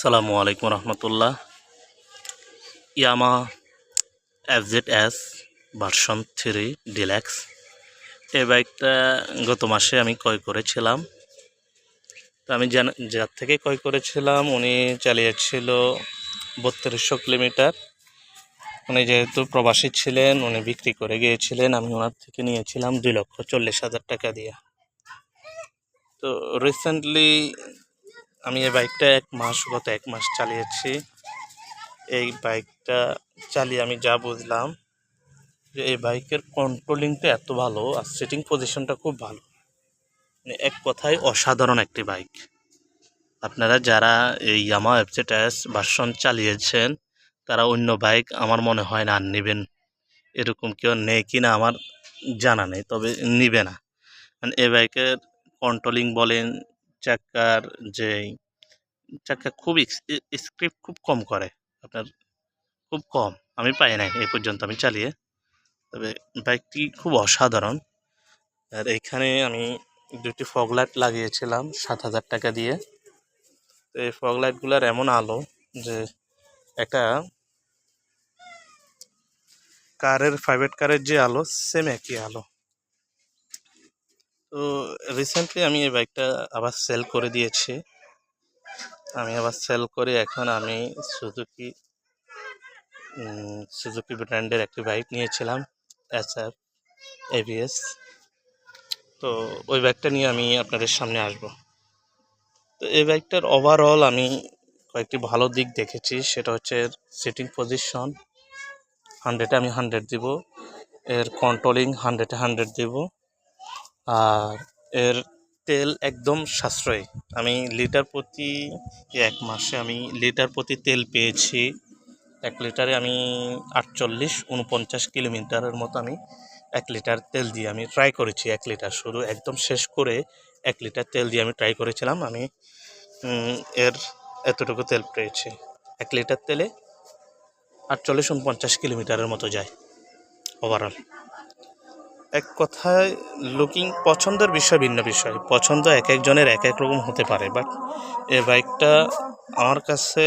সালামু আলাইকুম রহমতুল্লাহ। Yamaha F Z S version three deluxe এই বাইকটা গত মাসে আমি ক্রয় করেছিলাম। তো আমি যার থেকে ক্রয় করেছিলাম, উনি চালিয়েছিল বত্রিশশো কিলোমিটার। উনি যেহেতু প্রবাসী ছিলেন, উনি বিক্রি করে গিয়েছিলেন, আমি ওনার থেকে নিয়েছিলাম দুই লক্ষ চল্লিশ হাজার টাকা দিয়ে। তো রিসেন্টলি আমি এই বাইকটা এক মাস, গত এক মাস চালিয়েছি। এই বাইকটা চালিয়ে আমি যা বুঝলাম যে এই বাইকের কন্ট্রোলিংটা এত ভালো আর সিটিং পজিশনটা খুব ভালো। মানে এক কথায় অসাধারণ একটি বাইক আপনারা যারা এই ইয়ামা এফজেড এস ভার্সন চালিয়েছেন, তারা অন্য বাইক আমার মনে হয় না আর নেবেন। এরকম কেউ নেই কি না আমার জানা নেই, তবে নিবে না। মানে এই বাইকের কন্ট্রোলিং বলেন চাকার যে চাকা খুব স্ক্রিপ্ট খুব কম করে। আপনার খুব কম। আমি পাই নাই এই পর্যন্ত আমি চালিয়ে। তবে বাইকটি খুব অসাধারণ। আর এখানে আমি দুটি ফগ লাইট লাগিয়েছিলাম সাত হাজার টাকা দিয়ে। তো এই ফগ লাইটগুলোর এমন আলো যে একটা কারের প্রাইভেট কারের যে আলো সেম একই আলো। তো রিসেন্টলি আমি এই বাইকটা আবার সেল করে দিয়েছি। আমি আবার সেল করে এখন আমি সুজুকি সুজুকি ব্র্যান্ডের একটি বাইক নিয়েছিলাম এস এফ এভিএস তো ওই বাইকটা নিয়ে আমি আপনাদের সামনে আসব। তো এই বাইকটার ওভারঅল আমি কয়েকটি ভালো দিক দেখেছি, সেটা হচ্ছে সিটিং পজিশন হান্ড্রেডে আমি হান্ড্রেড দিব, এর কন্ট্রোলিং হান্ড্রেডে হান্ড্রেড দিব আর এর তেল একদম সাশ্রয়ী। আমি লিটার প্রতি এক মাসে আমি লিটার প্রতি তেল পেয়েছি। এক লিটারে আমি আটচল্লিশ উনপঞ্চাশ কিলোমিটারের মতো আমি এক লিটার তেল দিয়ে আমি ট্রাই করেছি, এক লিটার। শুধু একদম শেষ করে এক লিটার তেল দিয়ে আমি ট্রাই করেছিলাম। আমি এর এতটুকু তেল পেয়েছি। এক লিটার তেলে আটচল্লিশ উনপঞ্চাশ কিলোমিটারের মতো যায় ওভারঅল এক কথায় লুকিং পছন্দের বিষয় ভিন্ন বিষয়। পছন্দ এক একজনের এক এক রকম হতে পারে বাট এ বাইকটা আমার কাছে